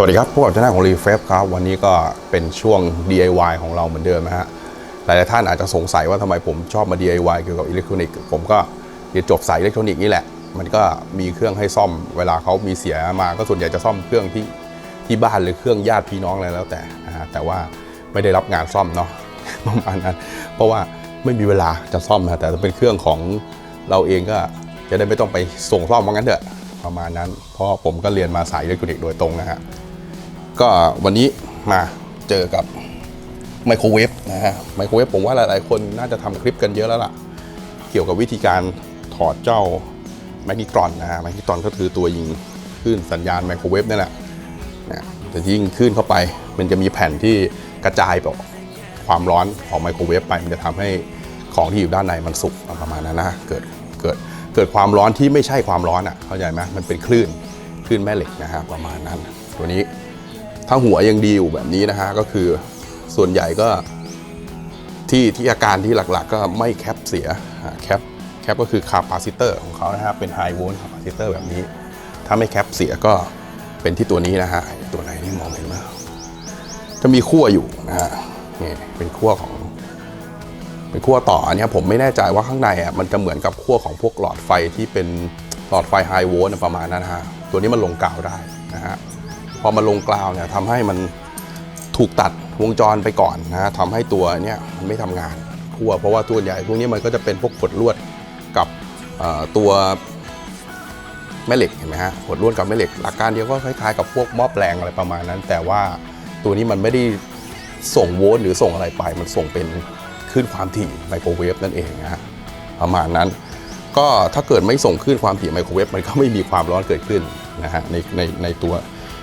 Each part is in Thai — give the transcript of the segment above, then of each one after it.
สวัสดีครับพวกเราช anel ของ r e f r e s h ครับ วันนี้ก็เป็นช่วง DIY ของเราเหมือนเดิมนะฮะ หลายๆท่านอาจจะสงสัยว่าทำไมผมชอบมา DIY เกี่ยวกับอิเล็กทรอนิกส์ ผมก็เรียนจบสายอิเล็กทรอนิกส์นี่แหละ มันก็มีเครื่องให้ซ่อม เวลาเขามีเสียมาก็ส่วนใหญ่จะซ่อมเครื่องที่ที่บ้านหรือเครื่องญาติพี่น้องอะไรแล้วแต่นะฮะ แต่ว่าไม่ได้รับงานซ่อมเนาะประมาณนั้น เพราะว่าไม่มีเวลาจะซ่อมนะ แต่เป็นเครื่องของเราเองก็จะได้ไม่ต้องไปส่งซ่อมว่างั้นเถอะประมาณนั้น เพราะผมก็เรียนมาสายอิเล็กทรอนิกส์โดยตรงนะฮะ ก็วันนี้มาเจอกับไมโครเวฟนะฮะไมโครเวฟผมว่าหลายๆ คนน่าจะทำคลิปกันเยอะแล้วล่ะ เกี่ยวกับวิธีการถอดเจ้าแมกนิตรอนนะฮะแมกนิตรอนก็คือตัวยิงคลื่นสัญญาณไมโครเวฟนี่แหละนะแต่ยิงคลื่นเข้าไป มันจะมีแผ่นที่กระจายแบบความร้อนของไมโครเวฟไป มันจะทำให้ของที่อยู่ด้านในมันสุกประมาณนั้นนะเกิดเกิดเกิดความร้อนที่ไม่ใช่ความร้อนอะเข้าใจไหมมันเป็นคลื่นคลื่นแม่เหล็กนะฮะประมาณนั้น ตัวนี้ ถ้าหัวยังดีอยู่แบบนี้นะฮะก็คือส่วนใหญ่ก็ที่ที่อาการที่หลักๆ ก็ไม่แคปเสียแคปแคปก็คือคาปาซิเตอร์ของเขานะฮะเป็นไฮโวลต์คาปาซิเตอร์แบบนี้ ถ้าไม่แคปเสียก็เป็นที่ตัวนี้นะฮะตัวไหนนี่มองเห็นไหมจะมีขั้วอยู่นะฮะนี่เป็นขั้วของ เป็นขั้วต่ออันเนี้ยผมไม่แน่ใจว่าข้างในอะมันจะเหมือนกับขั้วของพวกหลอดไฟที่เป็นหลอดไฟไฮโวลต์ประมาณนั้นฮะตัวนี้มันลงกาวได้นะฮะ พอมาลงกราวเนี่ยทำให้มันถูกตัดวงจรไปก่อนนะทำให้ตัวเนี่ยมันไม่ทำงานขั้วเพราะว่าตัวใหญ่พวกนี้มันก็จะเป็นพวกขดลวดกับตัวแม่เหล็กเห็นไหมฮะขดลวดกับแม่เหล็กหลักการเดียวก็คล้ายๆกับพวกม้อแปลงอะไรประมาณนั้น แต่ว่าตัวนี้มันไม่ได้ส่งโวลต์หรือส่งอะไรไป มันส่งเป็นคลื่นความถี่ไมโครเวฟนั่นเองนะฮะประมาณนั้น ก็ถ้าเกิดไม่ส่งคลื่นความถี่ไมโครเวฟมันก็ไม่มีความร้อนเกิดขึ้นนะฮะในในในตัว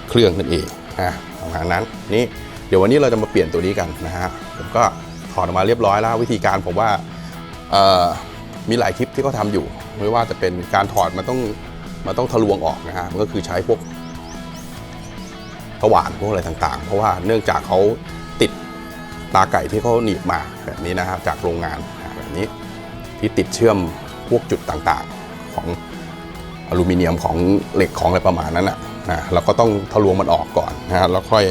เครื่องนั่นเองนะประมาณนั้นนี่เดี๋ยววันนี้เราจะมาเปลี่ยนตัวนี้กันนะฮะผมก็ถอดออกมาเรียบร้อยแล้ว วิธีการผมว่ามีหลายคลิปที่เขาทำอยู่ ไม่ว่าจะเป็นการถอดมันต้องมันต้องทะลวงออกนะฮะมันก็คือใช้พวกสว่านพวกอะไรต่างๆ เพราะว่าเนื่องจากเขาติดตาไก่ที่เขาหนีบมาแบบนี้นะครับจากโรงงานแบบนี้ที่ติดเชื่อมพวกจุดต่างๆของอลูมิเนียมของเหล็กของอะไรประมาณนั้นนะ นะเราก็ต้องทะลวงมันออกก่อนนะฮะแล้วค่อย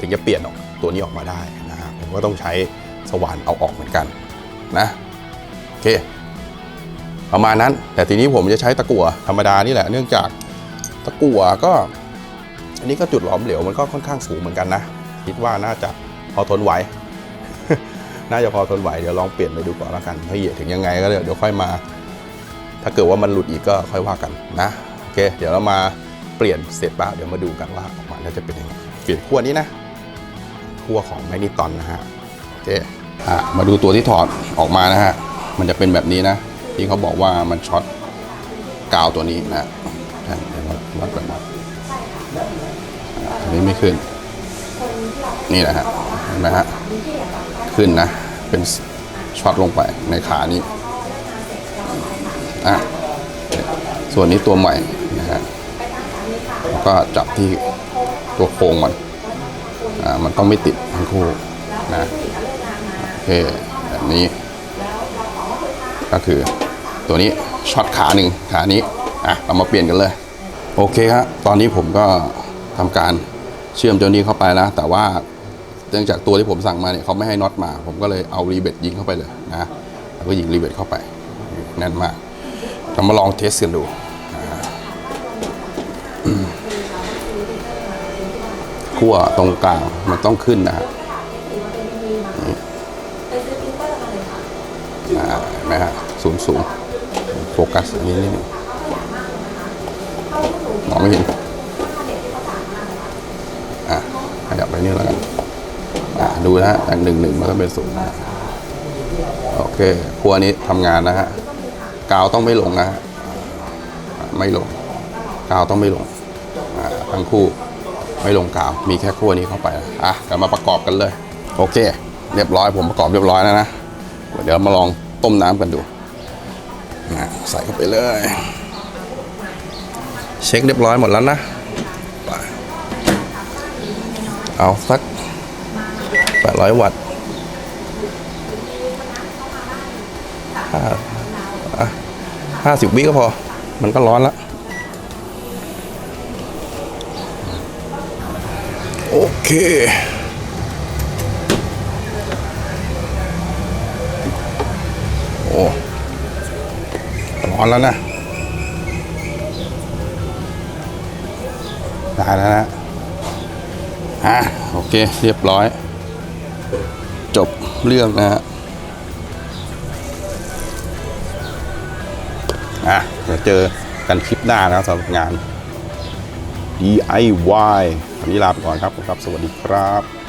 ถึงจะเปลี่ยนออกตัวนี้ออกมาได้นะฮะผมก็ต้องใช้สว่านเอาออกเหมือนกันนะโอเคประมาณนั้น แต่ทีนี้ผมจะใช้ตะกั่วธรรมดานี่แหละเนื่องจากตะกั่วก็ อันนี้ก็จุดหลอมเหลวมันก็ค่อนข้างสูงเหมือนกันนะคิดว่าน่าจะพอทนไหวน่าจะพอทนไหวเดี๋ยวลองเปลี่ยนไปดูก่อนแล้วกันถ้าเหยียดถึงยังไงก็เดี๋ยวเดี๋ยวค่อยมา ถ้าเกิดว่ามันหลุดอีกก็ค่อยว่ากันนะโอเค เดี๋ยวเรามา เปลี่ยนเสร็จบ้าเดี๋ยวมาดูกันว่าออกมาแล้วจะเป็นยังไงเปลี่ยนขั้วนี้นะขั้วของแมกนิตอนนะฮะโอเคอะมาดูตัวที่ถอดออกมานะฮะมันจะเป็นแบบนี้นะที่เขาบอกว่ามันช็อตกาวตัวนี้นะอะเดี๋ยววัดวัดก่อนนะอะอันนี้ไม่ขึ้น นี่นะฮะเห็นไหมฮะขึ้นนะ เป็นช็อตลงไปในขานี้อะส่วนนี้ตัวใหม่ แล้วก็จับที่ตัวโครงมันอ่ามันต้องไม่ติดทั้งคู่นะโอเคแบบนี้ ก็คือตัวนี้ช็อตขาหนึ่งขานี้อะเรามาเปลี่ยนกันเลย โอเคครับตอนนี้ผมก็ทำการเชื่อมเจ้านี้เข้าไปนะแต่ว่าเนื่องจากตัวที่ผมสั่งมาเนี่ยเขาไม่ให้น็อตมา ผมก็เลยเอารีเบตยิงเข้าไปเลยนะแล้วก็ยิงรีเบตเข้าไปแน่นมากเรามาลองเทสกันดู ขั้วตรงกลางมันต้องขึ้นนะฮะนี่อ่าเห็นไหมฮะสูงสูงโฟกัสอันนี้นิดหนึงมองไม่เห็นอะขยับไปนี่แล้วกันอะดูนะฮะจากหนึ่งหนึ่งมันก็เป็นศูนย์โอเคขั้วนี้ทำงานนะฮะกาวต้องไม่ลงนะฮะไม่ลงกาวต้องไม่ลงอะทั้งคู่ ไม่ลงกาว มีแค่ขั้วนี้เข้าไปอะกลับมาประกอบกันเลย โอเค เรียบร้อยผมประกอบเรียบร้อยแล้วนะเดี๋ยวมาลองต้มน้ำกันดูนะใส่เข้าไปเลย เช็คเรียบร้อยหมดแล้วนะเอาสัก 800 วัตต์ห้าห้าสิบวิก็พอ มันก็ร้อนแล้ว เค โอ้ร้อนแล้วนะได้แล้วนะอะโอเค เรียบร้อย จบเรื่องนะฮะอะเดี๋ยวเจอกันคลิปหน้านะสำหรับงาน DIY วันนี้ลาไปก่อนครับครับ สวัสดีครับ